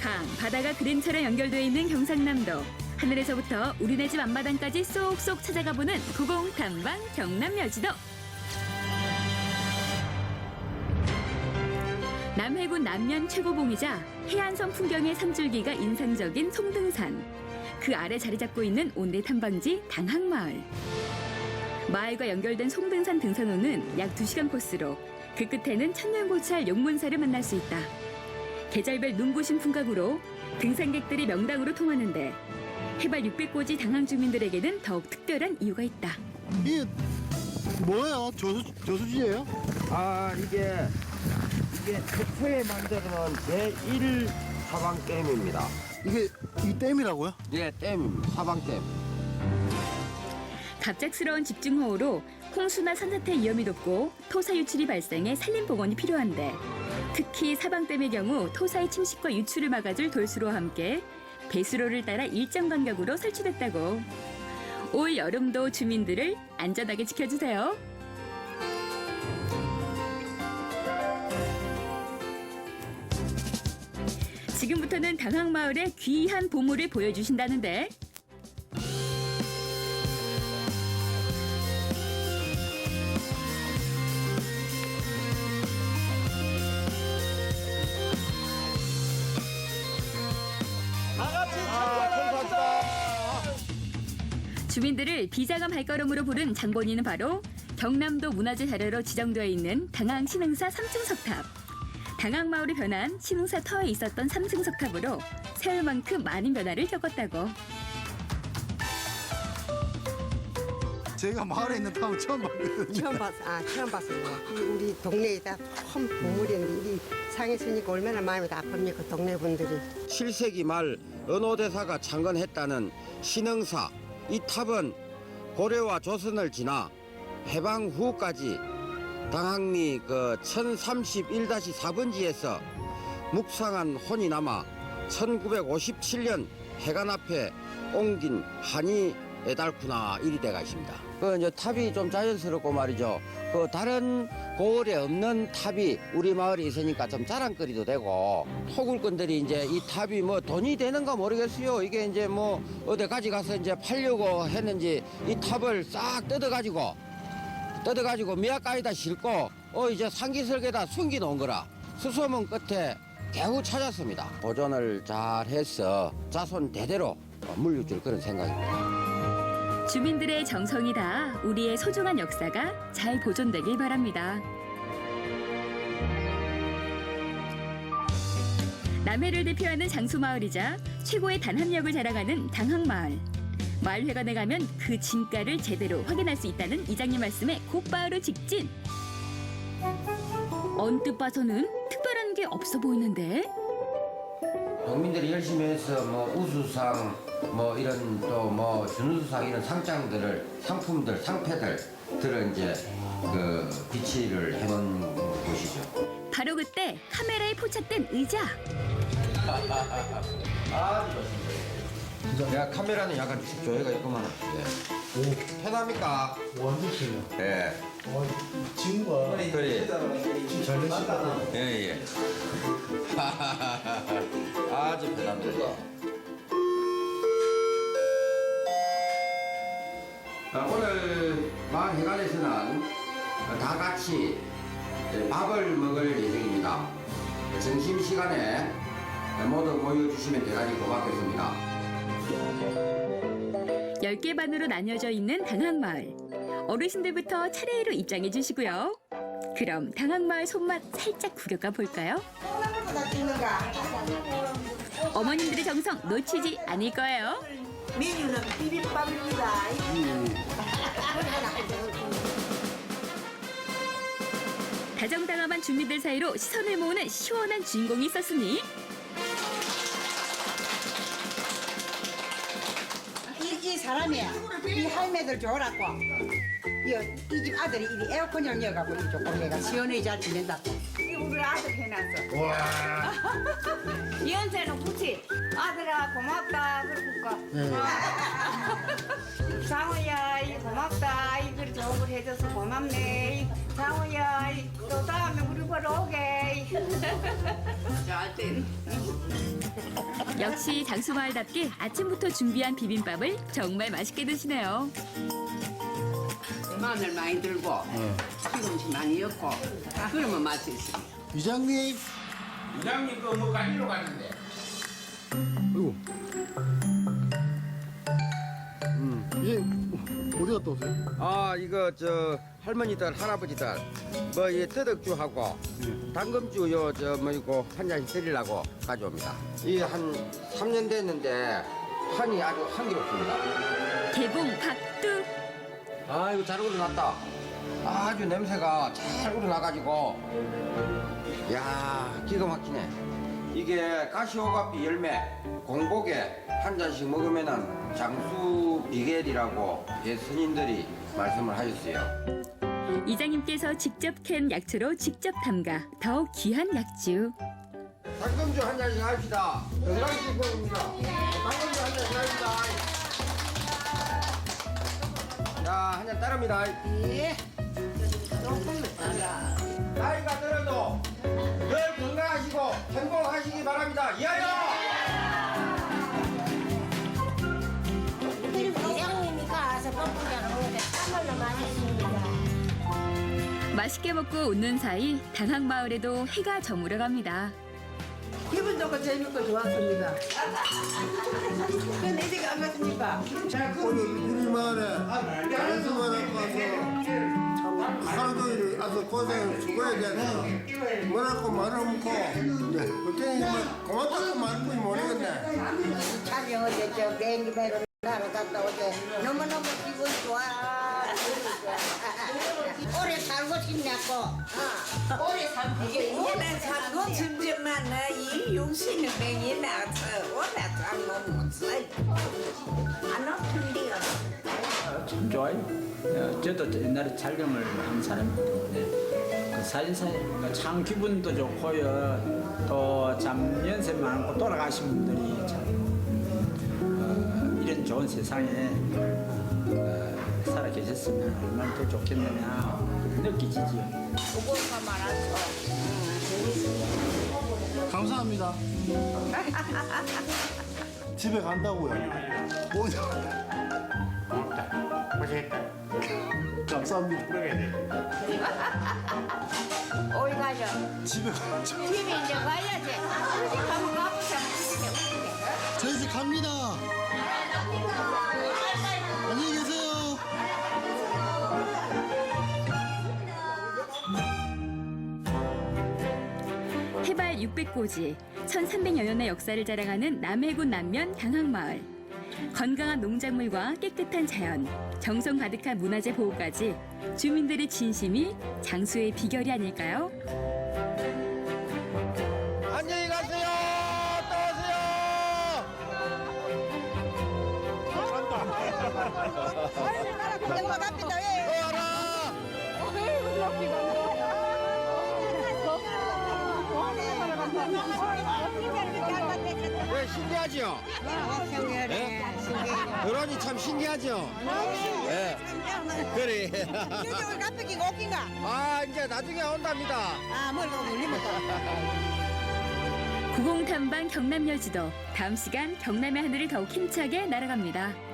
강, 바다가 그림처럼 연결되어 있는 경상남도. 하늘에서부터 우리네 집 앞마당까지 쏙쏙 찾아가 보는 고공 탐방 경남 여지도. 남해군 남면 최고봉이자 해안선 풍경의 산줄기가 인상적인 송등산. 그 아래 자리 잡고 있는 온대 탐방지 당항마을. 마을과 연결된 송등산 등산로는 약 2시간 코스로 그 끝에는 천년고찰 용문사를 만날 수 있다. 계절별 눈부신 풍각으로 등산객들이 명당으로 통하는데 해발 600고지 당항 주민들에게는 더욱 특별한 이유가 있다. 이게 뭐예요? 저수, 저수지예요? 아 이게 이게 최초에 만드는 제1 사방댐입니다. 이게 이 댐이라고요? 예, 댐, 사방댐. 갑작스러운 집중호우로 홍수나 산사태 위험이 높고 토사 유출이 발생해 산림 복원이 필요한데 특히 사방댐의 경우 토사의 침식과 유출을 막아줄 돌수로와 함께 배수로를 따라 일정 간격으로 설치됐다고. 올 여름도 주민들을 안전하게 지켜주세요. 지금부터는 당항마을의 귀한 보물을 보여주신다는데 주민들을 비장한 발걸음으로 부른 장본인은 바로 경남도 문화재 자료로 지정되어 있는 당항 신흥사 3층 석탑. 당항 마을이 변한 신흥사 터에 있었던 3층 석탑으로 세월만큼 많은 변화를 겪었다고. 제가 마을에 있는 탑은 처음 봤거든요. 처음 봤어. 아, 처음 봤습니다. 우리 동네에다 참 보물이었는데 이 상해 쓰니까 얼마나 마음이 아픕니까, 그 동네 분들이. 7세기 말 은호대사가 창건했다는 신흥사. 이 탑은 고려와 조선을 지나 해방 후까지 당항리 그 1031-4번지에서 묵상한 혼이 남아 1957년 해관 앞에 옮긴 한이 애달구나 이리 돼가 있습니다. 그 이제 탑이 좀 자연스럽고 말이죠. 그 다른 고을에 없는 탑이 우리 마을에 있으니까 좀 자랑거리도 되고 토굴꾼들이 이제 이 탑이 뭐 돈이 되는가 모르겠어요. 이게 이제 뭐 어디까지 가서 이제 팔려고 했는지 이 탑을 싹 뜯어가지고 뜯어가지고 미약가에다 싣고 어 이제 상기설계다 숨겨놓은 거라 수소문 끝에 겨우 찾았습니다. 보존을 잘 해서 자손 대대로 물려줄 그런 생각입니다. 주민들의 정성이 다 우리의 소중한 역사가 잘 보존되길 바랍니다. 남해를 대표하는 장수마을이자 최고의 단합력을 자랑하는 당항마을. 마을회관에 가면 그 진가를 제대로 확인할 수 있다는 이장님 말씀에 곧바로 직진. 언뜻 봐서는 특별한 게 없어 보이는데 농민들이 열심히 해서 뭐 우수상 뭐 이런 또 뭐 준우수상 이런 상장들을 상품들 상패들 들을 이제 그 비치를 해놓은 곳이죠. 바로 그때 카메라에 포착된 의자. 내가 카메라는 약간 조회가 있구만. 예. 편합니까? 완전 틀려. 예. 지금과 그래. 잘 내시다. 예, 예. 아주 편합니다. 어, 오늘 마을 회관에서는 다 같이 밥을 먹을 예정입니다. 점심 시간에 모두 모여주시면 대단히 고맙겠습니다. 10개 반으로 나뉘어져 있는 당항마을. 어르신들부터 차례로 입장해 주시고요. 그럼 당항마을 손맛 살짝 구겨가 볼까요? 어머님들의 정성 놓치지 않을 거예요. 메뉴는 비빔밥입니다. 다정다감한 주민들 사이로 시선을 모으는 시원한 주인공이 있었으니 이, 이 사람이야. 이 할매들 좋으라고. 이 집 아들이 이 에어컨을 여가고 이 조금 내가 시원하게 잘 지낸다고. 우리 아들 해놨어. 연세는 굳이 아들아 고맙다. 그러니까? 장우야 이 고맙다. 이걸 걸 해줘서 고맙네. 장우야, 또 다음에 우리 보러 오게. 역시 장수 마을답게 아침부터 준비한 비빔밥을 정말 맛있게 드시네요. 마늘 많이 들고 시금치 많이 넣고 그러면 맛이 있어. 이장님 이장님 그뭐 가지러 갔는데 아이고 이제 어디 갔다 오세요? 아 이거 저 할머니들 할아버지들 뭐이 터덕주하고 당금주 요저 뭐이고 한 잔씩 드리려고 가져옵니다. 이 한 3년 됐는데 한이 아주 향기롭습니다. 개봉 박두 아 이거 잘 우러났다. 아주 냄새가 잘 우러나가지고 야 기가 막히네. 이게 가시오가피 열매 공복에 한 잔씩 먹으면은 장수 비결이라고 예선인들이 말씀을 하셨어요. 이장님께서 직접 캔 약초로 직접 담가 더욱 귀한 약주. 당금주 한 잔씩 합시다. 건강식 먹습니다. 당금주 한 잔씩 합시다. 자, 한 잔 따릅니다. 예. 나이가 들어도 늘 건강하시고 행복하시기 바랍니다. 이하여! 맛있게 먹고 웃는 사이 당학마을에도 해가 저물어 갑니다. 기분 좋고 재밌고 좋았습니다. 근데 이제 안 갔습니까? 오늘 우리 마을에 장수마을 가서 하루 종일 아주 고생 수고해 돼서 뭐라고 말하면 고. 그때 뭐 고맙다고 말는지 모르겠네. 촬영 어제 저 비행기 배로 나러 갔다 오게. 너무너무 기분 좋아. 오래 살고 싶냐고. 오래 살고 오늘 살고 점점만 이 용신의 맹이 나서 오래 살고 못 살. 안 아픈데요. 참 좋아요. 어, 저도 옛날에 촬영을 한 사람이기 때문에 그 사진사니까 참 기분도 좋고요. 또참 연세 많고 돌아가신 분들이 참 어, 이런 좋은 세상에 어, 살아 계셨으면 얼마나 더 좋겠느냐. 느끼지지요. 감사합니다. 집에 간다고요? 뭐냐 고맙다. 고생했다. 감사합니다. 그러게 돼 어디 가죠? 집에 가죠. 집에 이제 가야지. 600고지, 1300여 년의 역사를 자랑하는 남해군 남면 당학마을. 건강한 농작물과 깨끗한 자연, 정성 가득한 문화재 보호까지 주민들의 진심이 장수의 비결이 아닐까요? 안녕히 가세요. 또 오세요. 왜 신기하죠? 네? 결혼이 참 신기하죠? 네. 그래. 요즘을 깜빡이 웃긴가? 아 이제 나중에 온답니다. 아, 머리가 물리면 구공탐방 경남여지도 다음 시간 경남의 하늘을 더욱 힘차게 날아갑니다.